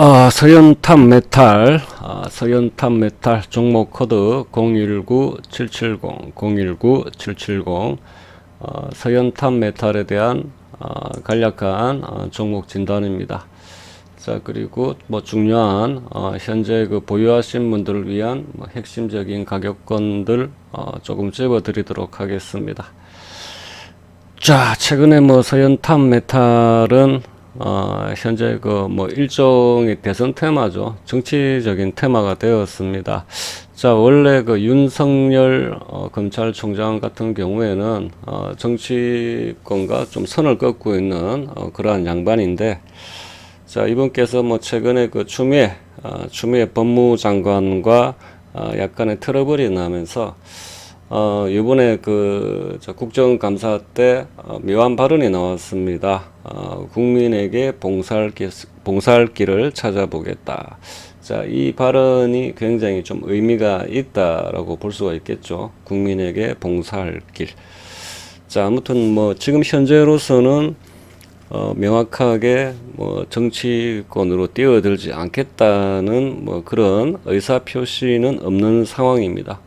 아, 서현탑 메탈, 아, 서현탑 메탈 종목 코드 019770, 019770, 어, 서현탑 메탈에 대한 어, 간략한 어, 종목 진단입니다. 자, 그리고 뭐 중요한 어, 현재 그 보유하신 분들을 위한 뭐 핵심적인 가격권들 어, 조금 집어드리도록 하겠습니다. 자, 최근에 뭐 서현탑 메탈은 어, 현재 그 뭐 일종의 대선 테마죠. 정치적인 테마가 되었습니다. 자, 원래 그 윤석열 어, 검찰총장 같은 경우에는 어, 정치권과 좀 선을 긋고 있는 어, 그러한 양반인데, 자, 이분께서 뭐 최근에 그 추미애, 어, 추미애 법무장관과 어, 약간의 트러블이 나면서 어, 이번에 그, 저 국정감사 때, 어, 묘한 발언이 나왔습니다. 어, 국민에게 봉사할 길, 봉사할 길을 찾아보겠다. 자, 이 발언이 굉장히 좀 의미가 있다라고 볼 수가 있겠죠. 국민에게 봉사할 길. 자, 아무튼 뭐, 지금 현재로서는 어, 명확하게 뭐 정치권으로 뛰어들지 않겠다는 뭐 그런 의사 표시는 없는 상황입니다.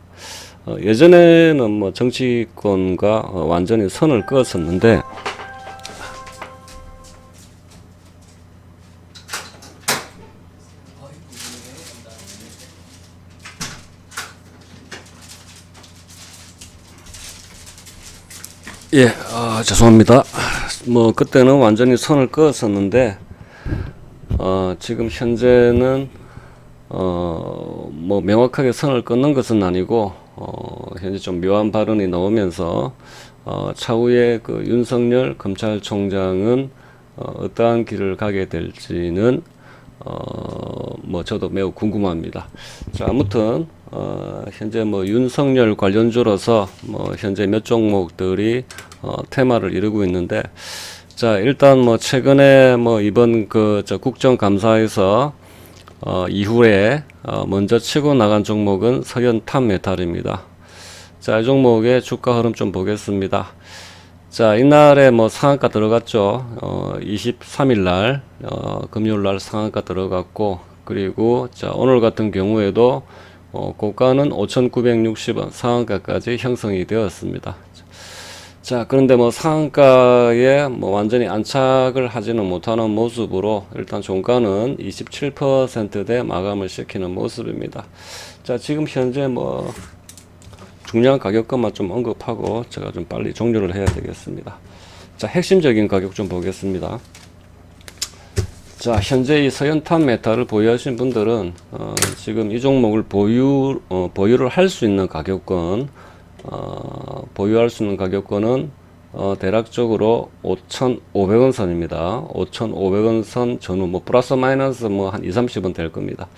어, 예전에는 뭐 정치권과 어, 완전히 선을 그었었는데 예, 아, 죄송합니다. 뭐 그때는 완전히 선을 그었었는데 어, 지금 현재는 어, 뭐 명확하게 선을 끊는 것은 아니고 어, 현재 좀 묘한 발언이 나오면서 어, 차후에 그 윤석열 검찰총장은 어, 어떠한 길을 가게 될지는 어, 뭐 저도 매우 궁금합니다. 자, 아무튼 어, 현재 뭐 윤석열 관련주로서 뭐 현재 몇 종목들이 어, 테마를 이루고 있는데 자, 일단 뭐 최근에 뭐 이번 그저 국정감사에서 어, 이후에 어, 먼저 치고 나간 종목은 석연탄 메탈입니다. 자, 이 종목의 주가 흐름 좀 보겠습니다. 자, 이날에 뭐 상한가 들어갔죠. 어, 23일 날, 어, 금요일 날 상한가 들어갔고, 그리고 자, 오늘 같은 경우에도 어, 고가는 5,960원, 상한가까지 형성이 되었습니다. 자, 그런데 뭐 상한가에 뭐 완전히 안착을 하지는 못하는 모습으로 일단 종가는 27%대 마감을 시키는 모습입니다. 자, 지금 현재 뭐 중요한 가격권만 좀 언급하고 제가 좀 빨리 종료를 해야 되겠습니다. 자, 핵심적인 가격 좀 보겠습니다. 자, 현재 이 서현탄 메탈을 보유하신 분들은 어, 지금 이 종목을 보유 어, 보유를 할 수 있는 가격권 어, 보유할 수 있는 가격권은 어, 대략적으로 5,500원 선입니다. 5,500원 선 전후 뭐 플러스 마이너스 뭐 한 2, 30원 될 겁니다.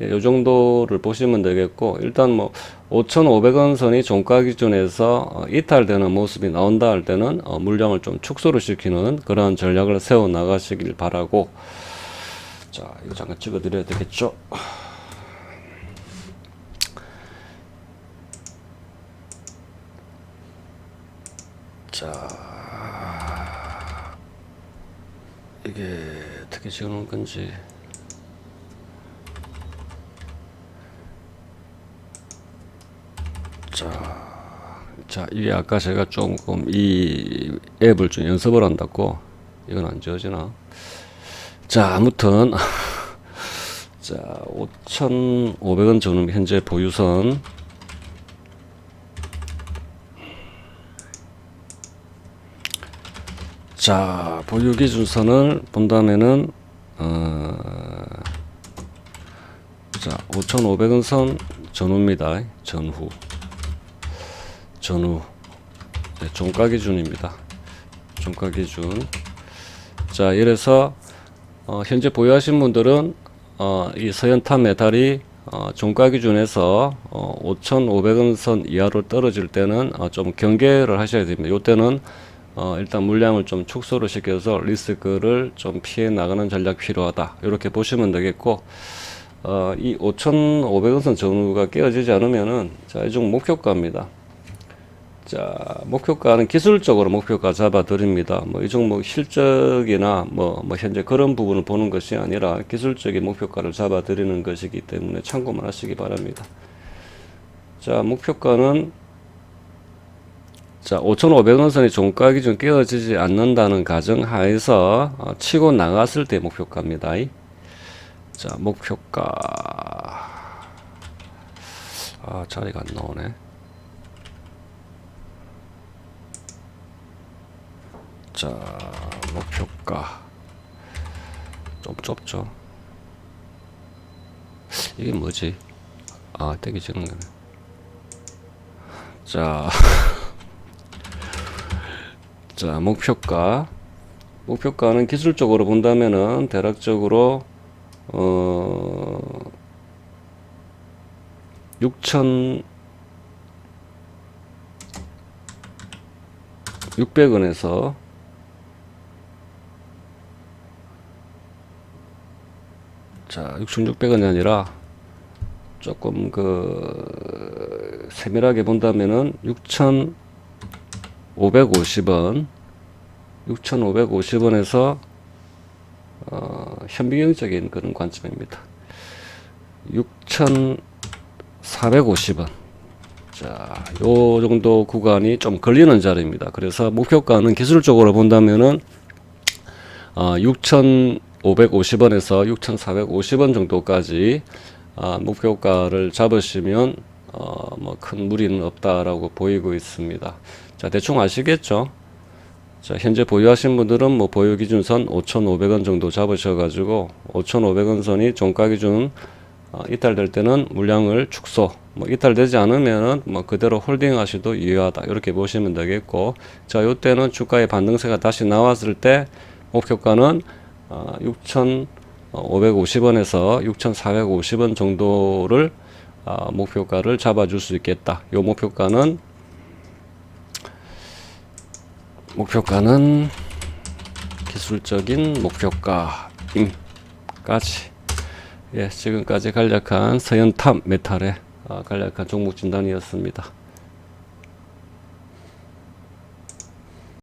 예, 요 정도를 보시면 되겠고 일단 뭐 5,500원 선이 종가 기준에서 어, 이탈되는 모습이 나온다 할 때는 어, 물량을 좀 축소를 시키는 그런 전략을 세워 나가시길 바라고 자 이거 잠깐 찍어 드려야 되겠죠. 자 이게 어떻게 찍는 건지. 자, 자 이게 아까 제가 조금 이 앱을 좀 연습을 한다고? 이건 안 지워지나? 자 아무튼. 자 5,500원 저는 현재 보유선 자 보유 기준선을 본다면은 어, 자 5,500원 선 전후입니다. 전후. 전후. 네, 종가 기준입니다. 종가 기준. 자 이래서 어, 현재 보유하신 분들은 어, 이 서현탄 메탈이 어, 종가 기준에서 어, 5,500원 선 이하로 떨어질 때는 어, 좀 경계를 하셔야 됩니다. 이때는 어, 일단 물량을 좀 축소를 시켜서 리스크를 좀 피해 나가는 전략 필요하다. 이렇게 보시면 되겠고, 어, 이 5,500원 선 전후가 깨어지지 않으면은, 자, 이종 목표가입니다. 자, 목표가는 기술적으로 목표가 잡아 드립니다. 뭐 이 종목 실적이나 뭐, 뭐 현재 그런 부분을 보는 것이 아니라 기술적인 목표가를 잡아 드리는 것이기 때문에 참고만 하시기 바랍니다. 자, 목표가는 자, 5,500원 선이 종가 기준 깨어지지 않는다는 가정 하에서 어, 치고 나갔을 때 목표가입니다. 자, 목표가 아, 자리가 안 나오네. 자, 목표가 좀 좁죠. 이게 뭐지? 아, 떼기 지는 거네. 자, 자, 목표가. 목표가는 기술적으로 본다면은 대략적으로 어 6천 600원에서 자, 6,600원이 아니라 조금 그 세밀하게 본다면은 6,550원 6,550원에서 어, 현미경적인 그런 관점입니다. 6,450원. 자, 요 정도 구간이 좀 걸리는 자리입니다. 그래서 목표가는 기술적으로 본다면은 어, 6,550원에서 6,450원 정도까지 아, 목표가를 잡으시면 어, 뭐 큰 무리는 없다라고 보이고 있습니다. 자, 대충 아시겠죠? 자, 현재 보유하신 분들은 뭐 보유 기준선 5,500원 정도 잡으셔가지고 5,500원 선이 종가 기준 어, 이탈될 때는 물량을 축소, 뭐 이탈되지 않으면은 뭐 그대로 홀딩 하셔도 유효하다 이렇게 보시면 되겠고, 자, 요때는 주가의 반등세가 다시 나왔을 때 목표가는 어, 6,550원에서 6,450원 정도를 어, 목표가를 잡아줄 수 있겠다. 요 목표가는 목표가는 기술적인 목표가임까지 예, 지금까지 간략한 서현탑 메탈의 어, 간략한 종목 진단이었습니다.